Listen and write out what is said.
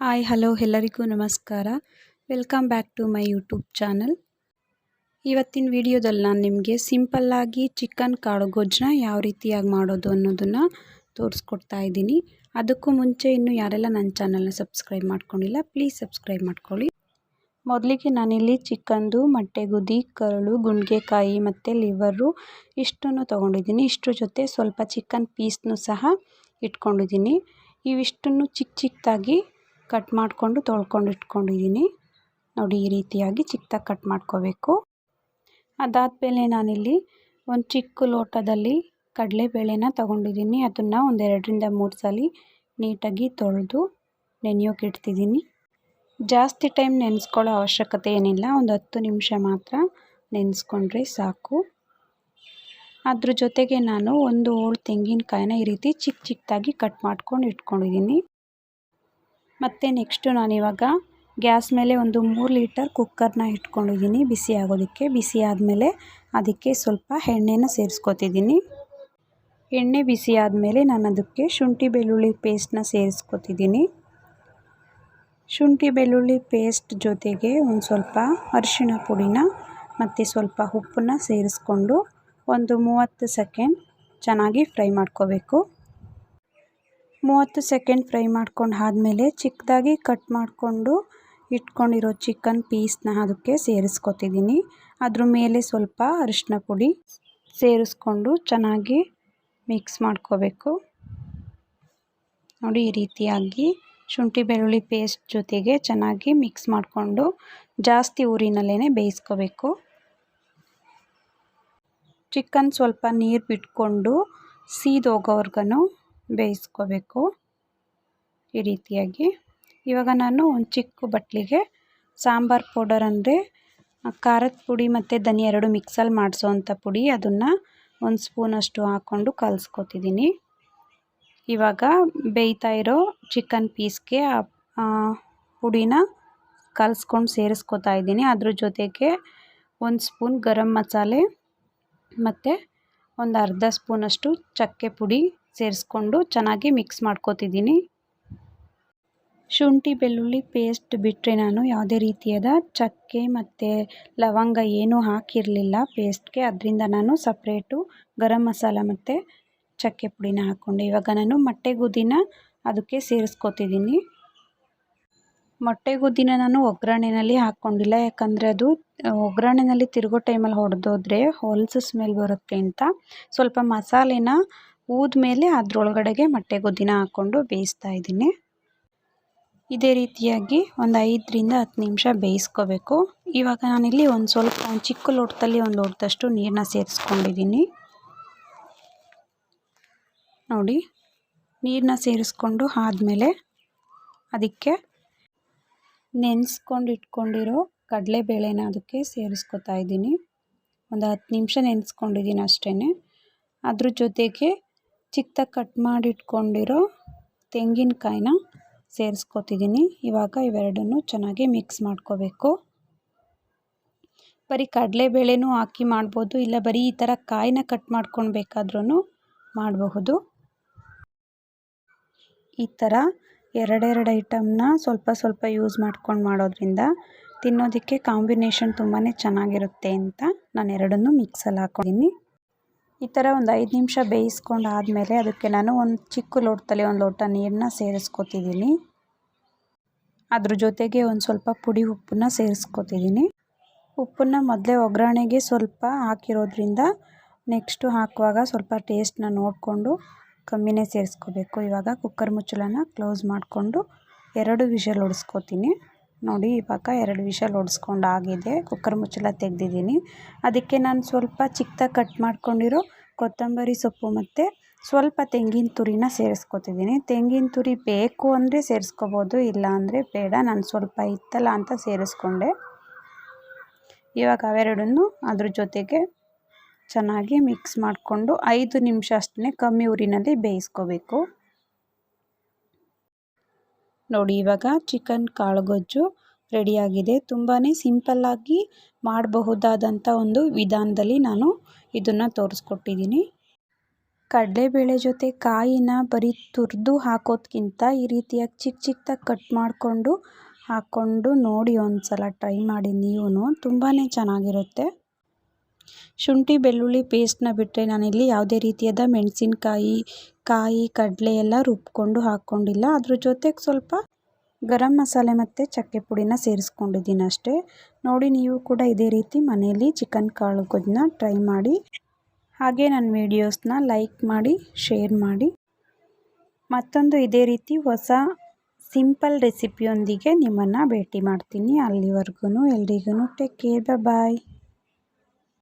Hi, hello, ಎಲ್ಲರಿಗೂ ನಮಸ್ಕಾರ. Welcome back to my YouTube channel. ಇವತ್ತಿನ ವಿಡಿಯೋದಲ್ಲಿ ನಾನು ನಿಮಗೆ ಸಿಂಪಲ್ಲಾಗಿ ಚಿಕನ್ ಕಾಳು ಗೊಜ್ಜನ್ನ ಯಾವ ರೀತಿಯಾಗಿ ಮಾಡೋದು ಅನ್ನೋದನ್ನು ತೋರಿಸ್ಕೊಡ್ತಾ ಇದ್ದೀನಿ. ಅದಕ್ಕೂ ಮುಂಚೆ ಇನ್ನೂ ಯಾರೆಲ್ಲ ನನ್ನ ಚಾನಲ್ನ ಸಬ್ಸ್ಕ್ರೈಬ್ ಮಾಡ್ಕೊಂಡಿಲ್ಲ, ಪ್ಲೀಸ್ ಸಬ್ಸ್ಕ್ರೈಬ್ ಮಾಡ್ಕೊಳ್ಳಿ. ಮೊದಲಿಗೆ ನಾನಿಲ್ಲಿ ಚಿಕನ್ದು ಮೊಟ್ಟೆಗುದಿ ಕರಳು ಗುಂಡ್ಗೆಕಾಯಿ ಮತ್ತು ಲಿವರು ಇಷ್ಟನ್ನು ತೊಗೊಂಡಿದ್ದೀನಿ. ಇಷ್ಟರ ಜೊತೆ ಸ್ವಲ್ಪ ಚಿಕನ್ ಪೀಸ್ನು ಸಹ ಇಟ್ಕೊಂಡಿದ್ದೀನಿ. ಇವಿಷ್ಟನ್ನು ಚಿಕ್ಕ ಚಿಕ್ಕದಾಗಿ ಕಟ್ ಮಾಡಿಕೊಂಡು ತೊಳ್ಕೊಂಡು ಇಟ್ಕೊಂಡಿದ್ದೀನಿ. ನೋಡಿ, ಈ ರೀತಿಯಾಗಿ ಚಿಕ್ಕದಾಗಿ ಕಟ್ ಮಾಡ್ಕೋಬೇಕು. ಅದಾದಮೇಲೆ ನಾನಿಲ್ಲಿ ಒಂದು ಚಿಕ್ಕ ಲೋಟದಲ್ಲಿ ಕಡಲೆಬೇಳೆನ ತೊಗೊಂಡಿದ್ದೀನಿ. ಅದನ್ನು ಒಂದೆರಡರಿಂದ ಮೂರು ಸಲ ನೀಟಾಗಿ ತೊಳೆದು ನೆನೆಯೋಕೆ ಇಡ್ತಿದ್ದೀನಿ. ಜಾಸ್ತಿ ಟೈಮ್ ನೆನೆಸ್ಕೊಳ್ಳೋ ಅವಶ್ಯಕತೆ ಏನಿಲ್ಲ. ಒಂದು ಹತ್ತು ನಿಮಿಷ ಮಾತ್ರ ನೆನೆಸ್ಕೊಂಡ್ರೆ ಸಾಕು. ಅದ್ರ ಜೊತೆಗೆ ನಾನು ಒಂದು ಹೋಳು ತೆಂಗಿನಕಾಯಿನ ಈ ರೀತಿ ಚಿಕ್ಕ ಚಿಕ್ಕದಾಗಿ ಕಟ್ ಮಾಡ್ಕೊಂಡು ಇಟ್ಕೊಂಡಿದ್ದೀನಿ. ಮತ್ತು ನೆಕ್ಸ್ಟು ನಾನಿವಾಗ ಗ್ಯಾಸ್ ಮೇಲೆ ಒಂದು ಮೂರು ಲೀಟರ್ ಕುಕ್ಕರ್ನ ಇಟ್ಕೊಂಡಿದ್ದೀನಿ ಬಿಸಿ ಆಗೋದಕ್ಕೆ. ಬಿಸಿ ಆದಮೇಲೆ ಅದಕ್ಕೆ ಸ್ವಲ್ಪ ಎಣ್ಣೆನ ಸೇರಿಸ್ಕೊತಿದ್ದೀನಿ. ಎಣ್ಣೆ ಬಿಸಿ ಆದಮೇಲೆ ನಾನು ಅದಕ್ಕೆ ಶುಂಠಿ ಬೆಳ್ಳುಳ್ಳಿ ಪೇಸ್ಟನ್ನ ಸೇರಿಸ್ಕೊತಿದ್ದೀನಿ. ಶುಂಠಿ ಬೆಳ್ಳುಳ್ಳಿ ಪೇಸ್ಟ್ ಜೊತೆಗೆ ಒಂದು ಸ್ವಲ್ಪ ಅರಿಶಿಣ ಪುಡಿನ ಮತ್ತು ಸ್ವಲ್ಪ ಉಪ್ಪನ್ನ ಸೇರಿಸ್ಕೊಂಡು ಒಂದು ಮೂವತ್ತು ಸೆಕೆಂಡ್ ಚೆನ್ನಾಗಿ ಫ್ರೈ ಮಾಡ್ಕೋಬೇಕು. ಮೂವತ್ತು ಸೆಕೆಂಡ್ ಫ್ರೈ ಮಾಡ್ಕೊಂಡು ಆದಮೇಲೆ ಚಿಕ್ಕದಾಗಿ ಕಟ್ ಮಾಡಿಕೊಂಡು ಇಟ್ಕೊಂಡಿರೋ ಚಿಕನ್ ಪೀಸ್ನ ಅದಕ್ಕೆ ಸೇರಿಸ್ಕೊತಿದ್ದೀನಿ. ಅದ್ರ ಮೇಲೆ ಸ್ವಲ್ಪ ಅರಿಶಿನ ಪುಡಿ ಸೇರಿಸ್ಕೊಂಡು ಚೆನ್ನಾಗಿ ಮಿಕ್ಸ್ ಮಾಡ್ಕೋಬೇಕು. ನೋಡಿ, ಈ ರೀತಿಯಾಗಿ ಶುಂಠಿ ಬೆಳ್ಳುಳ್ಳಿ ಪೇಸ್ಟ್ ಜೊತೆಗೆ ಚೆನ್ನಾಗಿ ಮಿಕ್ಸ್ ಮಾಡಿಕೊಂಡು ಜಾಸ್ತಿ ಊರಿನಲ್ಲೇ ಬೇಯಿಸ್ಕೋಬೇಕು. ಚಿಕನ್ ಸ್ವಲ್ಪ ನೀರು ಬಿಟ್ಕೊಂಡು ಸೀದೋಗೋವರ್ಗು ಬೇಯಿಸ್ಕೋಬೇಕು ಈ ರೀತಿಯಾಗಿ. ಇವಾಗ ನಾನು ಒಂದು ಚಿಕ್ಕ ಬಟ್ಲಿಗೆ ಸಾಂಬಾರು ಪೌಡರ್ ಅಂದರೆ ಖಾರದ ಪುಡಿ ಮತ್ತು ಧನಿಯಾ ಎರಡು ಮಿಕ್ಸಲ್ಲಿ ಮಾಡಿಸೋವಂಥ ಪುಡಿ ಅದನ್ನು ಒಂದು ಸ್ಪೂನಷ್ಟು ಹಾಕ್ಕೊಂಡು ಕಲಸ್ಕೊತಿದ್ದೀನಿ ಇವಾಗ ಬೇಯ್ತಾ ಇರೋ ಚಿಕನ್ ಪೀಸ್ಗೆ ಪುಡಿನ ಕಲಿಸ್ಕೊಂಡು ಸೇರಿಸ್ಕೊತಾ ಇದ್ದೀನಿ. ಅದ್ರ ಜೊತೆಗೆ ಒಂದು ಸ್ಪೂನ್ ಗರಂ ಮಸಾಲೆ ಮತ್ತು ಒಂದು ಅರ್ಧ ಸ್ಪೂನಷ್ಟು ಚಕ್ಕೆ ಪುಡಿ ಸೇರಿಸ್ಕೊಂಡು ಚೆನ್ನಾಗಿ ಮಿಕ್ಸ್ ಮಾಡ್ಕೋತಿದ್ದೀನಿ. ಶುಂಠಿ, ಬೆಳ್ಳುಳ್ಳಿ ಪೇಸ್ಟ್ ಬಿಟ್ಟರೆ ನಾನು ಯಾವುದೇ ರೀತಿಯಾದ ಚಕ್ಕೆ ಮತ್ತು ಲವಂಗ ಏನೂ ಹಾಕಿರಲಿಲ್ಲ ಪೇಸ್ಟ್ಗೆ ಅದರಿಂದ ನಾನು ಸಪ್ರೇಟು ಗರಂ ಮಸಾಲ ಮತ್ತು ಚಕ್ಕೆ ಪುಡಿನ ಹಾಕ್ಕೊಂಡೆ. ಇವಾಗ ನಾನು ಮೊಟ್ಟೆ ಗುದ್ದಿನ ಅದಕ್ಕೆ ಸೇರಿಸ್ಕೋತಿದ್ದೀನಿ. ಮೊಟ್ಟೆ ಗುದ್ದಿನ ನಾನು ಒಗ್ಗರಣೆನಲ್ಲಿ ಹಾಕ್ಕೊಂಡಿಲ್ಲ. ಯಾಕಂದರೆ ಅದು ಒಗ್ಗರಣೆನಲ್ಲಿ ತಿರುಗೋ ಟೈಮಲ್ಲಿ ಹೊಡೆದೋದ್ರೆ ಹೊಲಸು ಸ್ಮೆಲ್ ಬರುತ್ತೆ ಅಂತ. ಸ್ವಲ್ಪ ಮಸಾಲೆನ ಮೇಲೆ ಅದರೊಳಗಡೆಗೆ ಮೊಟ್ಟೆ ಗುದ್ದಿನ ಹಾಕ್ಕೊಂಡು ಬೇಯಿಸ್ತಾ ಇದ್ದೀನಿ. ಇದೇ ರೀತಿಯಾಗಿ ಒಂದು ಐದರಿಂದ ಹತ್ತು ನಿಮಿಷ ಬೇಯಿಸ್ಕೋಬೇಕು. ಇವಾಗ ನಾನಿಲ್ಲಿ ಒಂದು ಸ್ವಲ್ಪ ಚಿಕ್ಕ ಲೋಟದಲ್ಲಿ ಒಂದು ಲೋಟದಷ್ಟು ನೀರನ್ನ ಸೇರಿಸ್ಕೊಂಡಿದ್ದೀನಿ. ನೋಡಿ ನೀರನ್ನ ಸೇರಿಸ್ಕೊಂಡು ಆದಮೇಲೆ ಅದಕ್ಕೆ ನೆನೆಸ್ಕೊಂಡು ಇಟ್ಕೊಂಡಿರೋ ಕಡಲೆಬೇಳೆನ ಅದಕ್ಕೆ ಸೇರಿಸ್ಕೊತಾ ಇದ್ದೀನಿ. ಒಂದು ಹತ್ತು ನಿಮಿಷ ನೆನೆಸ್ಕೊಂಡಿದ್ದೀನಿ ಅಷ್ಟೇ ಅದ್ರ ಜೊತೆಗೆ ಚಿಕ್ಕದಾಗಿ ಕಟ್ ಮಾಡಿಟ್ಕೊಂಡಿರೋ ತೆಂಗಿನಕಾಯಿನ ಸೇರಿಸ್ಕೊತಿದ್ದೀನಿ ಇವಾಗ ಇವೆರಡನ್ನೂ ಚೆನ್ನಾಗಿ ಮಿಕ್ಸ್ ಮಾಡ್ಕೋಬೇಕು. ಬರೀ ಕಡಲೆಬೇಳೆನೂ ಹಾಕಿ ಮಾಡ್ಬೋದು, ಇಲ್ಲ ಬರೀ ಈ ಥರ ಕಾಯಿನ ಕಟ್ ಮಾಡ್ಕೊಂಡು ಬೇಕಾದ್ರೂ ಮಾಡಬಹುದು. ಈ ಥರ ಎರಡೆರಡು ಐಟಮ್ನ ಸ್ವಲ್ಪ ಸ್ವಲ್ಪ ಯೂಸ್ ಮಾಡ್ಕೊಂಡು ಮಾಡೋದ್ರಿಂದ ತಿನ್ನೋದಕ್ಕೆ ಕಾಂಬಿನೇಷನ್ ತುಂಬಾ ಚೆನ್ನಾಗಿರುತ್ತೆ ಅಂತ ನಾನು ಎರಡನ್ನೂ ಮಿಕ್ಸಲ್ಲಿ ಹಾಕ್ಕೊಂಡಿನಿ ಈ ಥರ ಒಂದು ಐದು ನಿಮಿಷ ಬೇಯಿಸ್ಕೊಂಡು ಆದಮೇಲೆ ಅದಕ್ಕೆ ನಾನು ಒಂದು ಚಿಕ್ಕ ಲೋಟದಲ್ಲಿ ಒಂದು ಲೋಟ ನೀರನ್ನ ಸೇರಿಸ್ಕೊತಿದ್ದೀನಿ. ಅದ್ರ ಜೊತೆಗೆ ಒಂದು ಸ್ವಲ್ಪ ಪುಡಿ ಉಪ್ಪನ್ನ ಸೇರಿಸ್ಕೊತಿದ್ದೀನಿ. ಉಪ್ಪನ್ನು ಮೊದಲೇ ಒಗ್ಗರಣೆಗೆ ಸ್ವಲ್ಪ ಹಾಕಿರೋದ್ರಿಂದ ನೆಕ್ಸ್ಟು ಹಾಕುವಾಗ ಸ್ವಲ್ಪ ಟೇಸ್ಟ್ನ ನೋಡಿಕೊಂಡು ಕಮ್ಮಿನೇ ಸೇರಿಸ್ಕೋಬೇಕು. ಇವಾಗ ಕುಕ್ಕರ್ ಮುಚ್ಚಳನ ಕ್ಲೋಸ್ ಮಾಡಿಕೊಂಡು ಎರಡು ವಿಷಲ್ ಹೊಡೆಸ್ಕೊತೀನಿ ನೋಡಿ, ಇವಾಗ ಎರಡು ವಿಷಲ್ ಹೊಡ್ಸ್ಕೊಂಡು ಆಗಿದೆ. ಕುಕ್ಕರ್ ಮುಚ್ಚಳ ತೆಗೆದಿದ್ದೀನಿ. ಅದಕ್ಕೆ ನಾನು ಸ್ವಲ್ಪ ಚಿಕ್ಕದಾಗಿ ಕಟ್ ಮಾಡ್ಕೊಂಡಿರೋ ಕೊತ್ತಂಬರಿ ಸೊಪ್ಪು ಮತ್ತು ಸ್ವಲ್ಪ ತೆಂಗಿನ ತುರಿನ ಸೇರಿಸ್ಕೊತಿದ್ದೀನಿ. ತೆಂಗಿನ ತುರಿ ಬೇಕು ಅಂದರೆ ಸೇರಿಸ್ಕೋಬೋದು, ಇಲ್ಲ ಅಂದರೆ ಬೇಡ. ನಾನು ಸ್ವಲ್ಪ ಇತ್ತಲ್ಲ ಅಂತ ಸೇರಿಸ್ಕೊಂಡೆ. ಇವಾಗ ಅವೆರಡನ್ನು ಅದ್ರ ಜೊತೆಗೆ ಚೆನ್ನಾಗಿ ಮಿಕ್ಸ್ ಮಾಡಿಕೊಂಡು ಐದು ನಿಮಿಷ ಅಷ್ಟೇ ಕಮ್ಮಿ ಊರಿನಲ್ಲಿ ಬೇಯಿಸ್ಕೋಬೇಕು. ನೋಡಿ, ಇವಾಗ ಚಿಕನ್ ಕಾಳುಗೊಜ್ಜು ರೆಡಿಯಾಗಿದೆ. ತುಂಬಾ ಸಿಂಪಲ್ಲಾಗಿ ಮಾಡಬಹುದಾದಂಥ ಒಂದು ವಿಧಾನದಲ್ಲಿ ನಾನು ಇದನ್ನು ತೋರಿಸ್ಕೊಟ್ಟಿದ್ದೀನಿ. ಕಡಲೆಬೇಳೆ ಜೊತೆ ಕಾಯಿನ ಬರೀ ತುರಿದು ಹಾಕೋದ್ಕಿಂತ ಈ ರೀತಿಯಾಗಿ ಚಿಕ್ಕ ಚಿಕ್ಕದಾಗಿ ಕಟ್ ಮಾಡಿಕೊಂಡು ಹಾಕ್ಕೊಂಡು ನೋಡಿ ಒಂದು ಸಲ ಟ್ರೈ ಮಾಡಿ ನೀವು ತುಂಬಾ ಚೆನ್ನಾಗಿರುತ್ತೆ. ಶುಂಠಿ, ಬೆಳ್ಳುಳ್ಳಿ ಪೇಸ್ಟ್ನ ಬಿಟ್ಟರೆ ನಾನಿಲ್ಲಿ ಯಾವುದೇ ರೀತಿಯಾದ ಮೆಣಸಿನ್ಕಾಯಿ, ಕಾಯಿ, ಕಡಲೆ ಎಲ್ಲ ರುಬ್ಕೊಂಡು ಹಾಕ್ಕೊಂಡಿಲ್ಲ ಅದ್ರ ಜೊತೆಗೆ ಸ್ವಲ್ಪ ಗರಂ ಮಸಾಲೆ ಮತ್ತು ಚಕ್ಕೆ ಪುಡಿನ ಸೇರಿಸ್ಕೊಂಡಿದ್ದೀನಿ ಅಷ್ಟೇ. ನೋಡಿ, ನೀವು ಕೂಡ ಇದೇ ರೀತಿ ಮನೆಯಲ್ಲಿ ಚಿಕನ್ ಕಾಳು ಗೊಜ್ಜನ್ನ ಟ್ರೈ ಮಾಡಿ. ಹಾಗೆ ನನ್ನ ವೀಡಿಯೋಸ್ನ ಲೈಕ್ ಮಾಡಿ ಶೇರ್ ಮಾಡಿ. ಮತ್ತೊಂದು ಇದೇ ರೀತಿ ಹೊಸ ಸಿಂಪಲ್ ರೆಸಿಪಿಯೊಂದಿಗೆ ನಿಮ್ಮನ್ನು ಭೇಟಿ ಮಾಡ್ತೀನಿ. ಅಲ್ಲಿವರೆಗೂ ಎಲ್ರಿಗೂ ಟೇಕ್ ಕೇರ್ ಬಾಯ್